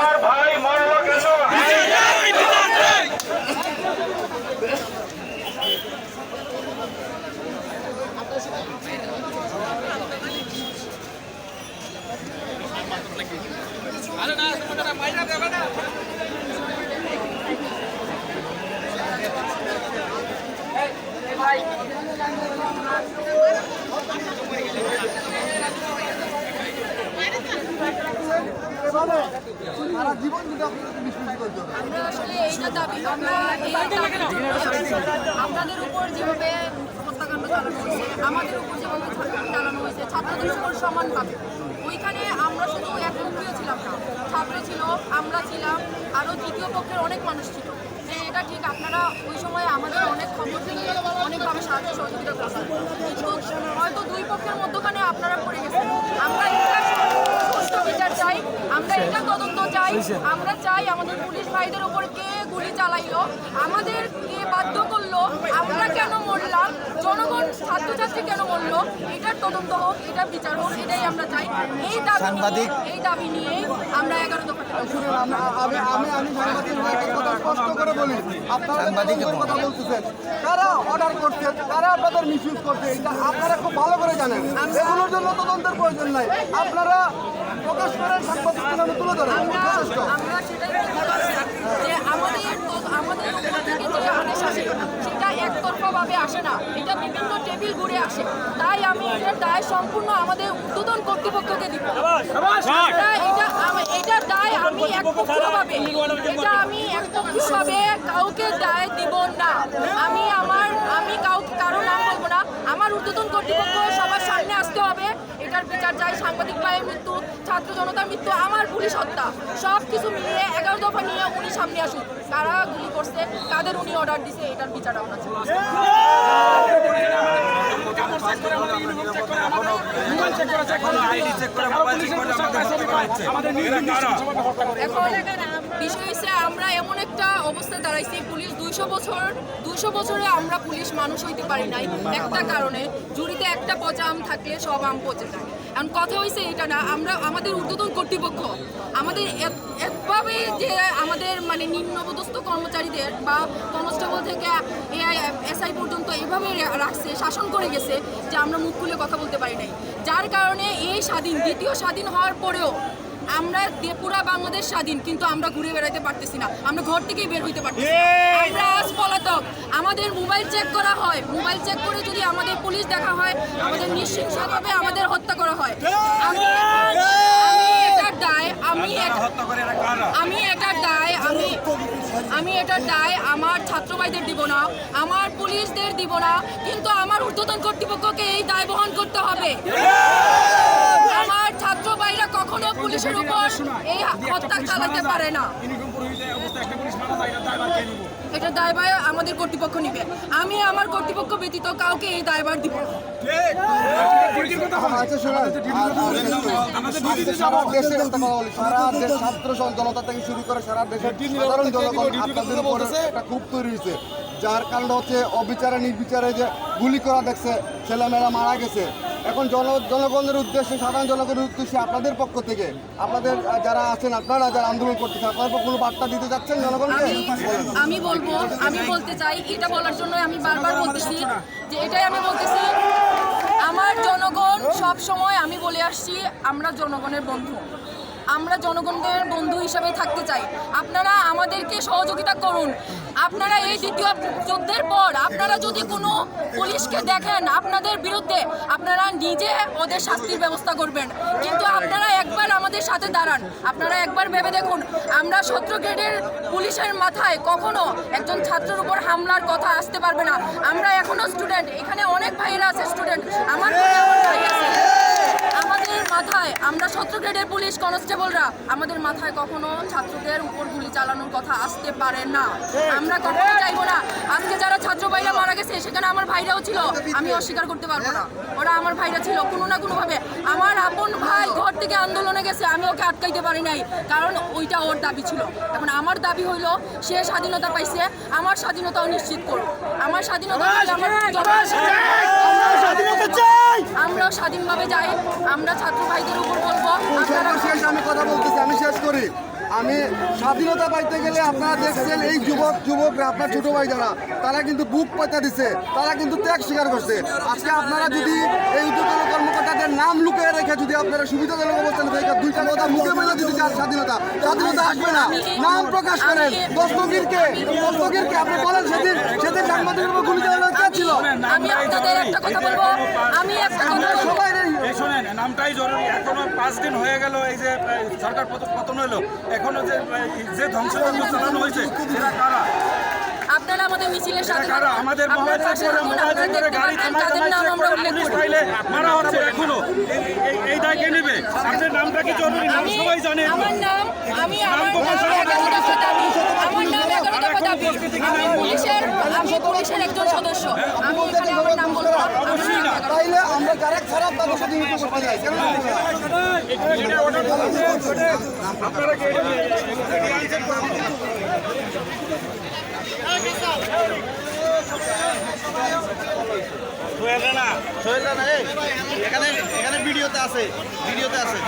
আমার ভাই মরল কেন? করতে হবে আপনাদের উপর যেভাবে হত্যাকাণ্ড চালানো হয়েছে, আমাদের উপর যেভাবে চালানো হয়েছে, ছাত্রদের উপর সমানভাবে। ওইখানে আমরা শুধু একমুখীয় ছিলাম না, ছাত্র ছিল, আমরা ছিলাম, আরও তৃতীয় পক্ষের অনেক মানুষ ছিল। যে এটা ঠিক, আপনারা ওই সময় আমাদের অনেক খবর দিয়ে অনেকভাবে সাহায্য সহযোগিতা করছেন হয়তো দুই পক্ষের মধ্যখানে আপনারা পড়ে গেছেন। আমরা এটা সুষ্ঠু বিচার চাই আমরা এটা তদন্ত চাই আমরা চাই আমাদের পুলিশ ভাইদের উপর কে গুলি চালাইলো। আমাদের কে বাধ্য করল। আমরা কেন মরলাম? জনগণ ছাত্রছাত্রী কেন মরলো? এটার তদন্ত হোক এটার বিচার হোক এটাই আমরা চাই। এই দাবি এই দাবি নিয়ে আমরা এগারো দফা আমি আমি আমি সাংবাদিক স্পষ্ট করে বলি। আপনারা সাংবাদিকের কথা বলতেছেন কারা অর্ডার করছেন কারা আপনাদের মিসইউজ করছে এটা আপনারা খুব ভালো করে জানেন। এগুলোর জন্য তদন্তের প্রয়োজন নাই। আপনারা প্রকাশ করেন সাংবাদিকদের তুলে ধরেন। আমরা সেটাই বলতে চাচ্ছি যে আমাদের তো- আমাদের উপর থেকে যে আদেশ আসে সেটা একতরফাভাবে আসে না এটা বিভিন্ন টেবিল ঘুরে আসে তাই আমি এটার দায় সম্পূর্ণ আমাদের উদ্বোধন কর্তৃপক্ষকে দিব আমরা এটা আম- এটার দায় আমি একপক্ষীয়ভাবে এটা আমি একপক্ষীয়ভাবে কাউকে দায় দিব না। আমি আমার আমি কাউকে কারও নাম বলব না। আমার উদ্বোধন কর্তৃপক্ষ সবার সামনে আসতে হবে। এটার বিচার চাই সাংবাদিক ভাইয়ের মৃত্যু ছাত্র জনতার মৃত্যু আমার পুলিশ হত্যা সব কিছু মিলিয়ে এগারো দফা নিয়ে উনি সামনে আসুন কারা গুলি করছে তাদের উনি অর্ডার দিছে এটার বিচার আমরা বিষয় হচ্ছে আমরা এমন একটা অবস্থায় দাঁড়াইছি পুলিশ দুইশো বছর দুইশো বছরে আমরা পুলিশ মানুষ হইতে পারি নাই। একটা কারণে জুড়িতে একটা পচা আম থাকলে সব আম পচে যায়। এখন কথা হয়েছে এটা না আমরা আমাদের ঊর্ধ্বতন কর্তৃপক্ষ আমাদের এ- এভাবে যে আমাদের মানে নিম্নপদস্থ কর্মচারীদের বা কনস্টেবল থেকে এআই এসআই পর্যন্ত এভাবে রাখছে শাসন করে গেছে যে আমরা মুখ খুলে কথা বলতে পারি নাই। যার কারণে এই স্বাধীন দ্বিতীয় স্বাধীন হওয়ার পরেও আমরা পুরা বাংলাদেশ স্বাধীন কিন্তু আমরা ঘুরে বেড়াতে পারতেছি না। আমরা ঘর থেকেই বের হইতে পারতেছি। আমরা আজ পলাতক। আমাদের মোবাইল চেক করা হয়। মোবাইল চেক করে যদি আমাদের পুলিশ দেখা হয় আমাদের নিঃশংসভাবে আমাদের হত্যা করা হয় আমি আমি এটার দায় আমি এটা- আমি এটার দায় আমি আমি এটার দায় আমার ছাত্র ভাইদের দিব না আমার পুলিশদের দিব না কিন্তু আমার ঊর্ধ্বতন কর্তৃপক্ষকে এই দায় বহন করতে হবে। আমার ছাত্র কখনো পুলিশের উপর এই হত্যা চালাতে পারে না। এটা দায়ভার আমাদের কর্তৃপক্ষ নিবে। আমি আমার কর্তৃপক্ষ ব্যতীত কাউকে এই দায়ভার দিব না। আচ্ছা খুব তৈরি হয়েছে যার কারণে হচ্ছে অবিচারে নির্বিচারে যে গুলি করা দেখছে ছেলেমেয়েরা মারা গেছে। এখন জন জনগণের উদ্দেশ্যে, সাধারণ জনগণের উদ্দেশ্যে আপনাদের পক্ষ থেকে, আপনাদের যারা আছেন, আপনারা যারা আন্দোলন করতেছেন, আপনাদের পক্ষ কোনো বার্তা দিতে যাচ্ছেন জনগণকে? আমি বলব, আমি বলতে চাই, এটা বলার জন্য আমি বারবার বলতেছি যে এটাই আমি বলতেছি, আমার জনগণ সব সময় আমি বলে আসছি, আমরা জনগণের বন্ধু। আমরা জনগণদের বন্ধু হিসাবে থাকতে চাই। আপনারা আমাদেরকে সহযোগিতা করুন। আপনারা এই দ্বিতীয় যুদ্ধের পর আপনারা যদি কোনো পুলিশকে দেখেন আপনাদের বিরুদ্ধে, আপনারা নিজে ওদের শাস্তির ব্যবস্থা করবেন। কিন্তু আপনারা একবার আমাদের সাথে দাঁড়ান। আপনারা একবার ভেবে দেখুন, আমরা সতেরো গ্রেডের পুলিশের মাথায় কখনো একজন ছাত্রের উপর হামলার কথা আসতে পারবে না। আমরা এখনও স্টুডেন্ট এখানে অনেক ভাইয়েরা আছে স্টুডেন্ট আমার ভাই আছে। মাথায় আমরা সতেরো গ্রেডের পুলিশ কনস্টেবলরা। আমাদের মাথায় কখনো ছাত্রদের উপর গুলি চালানোর কথা আসতে পারে না। আমরা কখনো চাইব না। আজকে যারা ছাত্র ভাইরা মারা গেছে সেখানে আমার ভাইরাও ছিল। আমি অস্বীকার করতে পারব না। ওরা আমার ভাইরা ছিল কোনো না কোনো ভাবে আমার আপন ভাই ঘর থেকে আন্দোলনে গেছে আমি ওকে আটকাইতে পারি নাই। কারণ ওইটা ওর দাবি ছিল। এখন আমার দাবি হইল সে স্বাধীনতা পাইছে আমার স্বাধীনতাও নিশ্চিত করুন আমার স্বাধীনতা আমার আমরা ছাত্র ভাইদের উপর বলব আপনারা সর্বশেষ আমি কথা বলতেছি আমি শেষ করি। আমি স্বাধীনতা পাইতে গেলে আপনারা দেখছেন এই যুবক যুবকরা আপনার ছোট ভাই যারা তারা কিন্তু বুক পাতা দিছে তারা কিন্তু ত্যাগ স্বীকার করছে। আজকে আপনারা যদি এই উদ্যোগের কর্মকর্তাদের নাম লুকিয়ে রেখে যদি আপনারা সুবিধাজনক অবস্থান থেকে দুইটা কথা মুখে বলে যদি চান স্বাধীনতা। স্বাধীনতা আসবে না। নাম প্রকাশ করেন। দস্তগীরকে দস্তগীরকে আপনি বলেন সেদিন সেদিন সাংবাদিকের উপর গুলি চালানো ছিল। আমি আপনাদের একটা কথা বলব। আমি একটা কথা সবাই এই- শোনেন নামটাই জরুরি। এখনও পাঁচ দিন হয়ে গেল এই যে সরকার পতন হলো। এখনও যে যে ধ্বংসযজ্ঞ চালানো হয়েছে সেটা কারা? আপনারা আমাদের মিছিলের সাথে কারা? আমাদের মোবাইল করে মোবাইল করে গাড়ি থামায় থামায় আমরা পুলিশ করি। মারা হচ্ছে এখনও। এই- দায় কে নেবে? নামটা কি জরুরি? নাম সবাই জানে। আমার নাম আমার নাম পুলিশের আমি পুলিশের একজন সদস্য। আমি এখানে এখানে এখানে ভিডিওতে আছে ভিডিওতে আছে।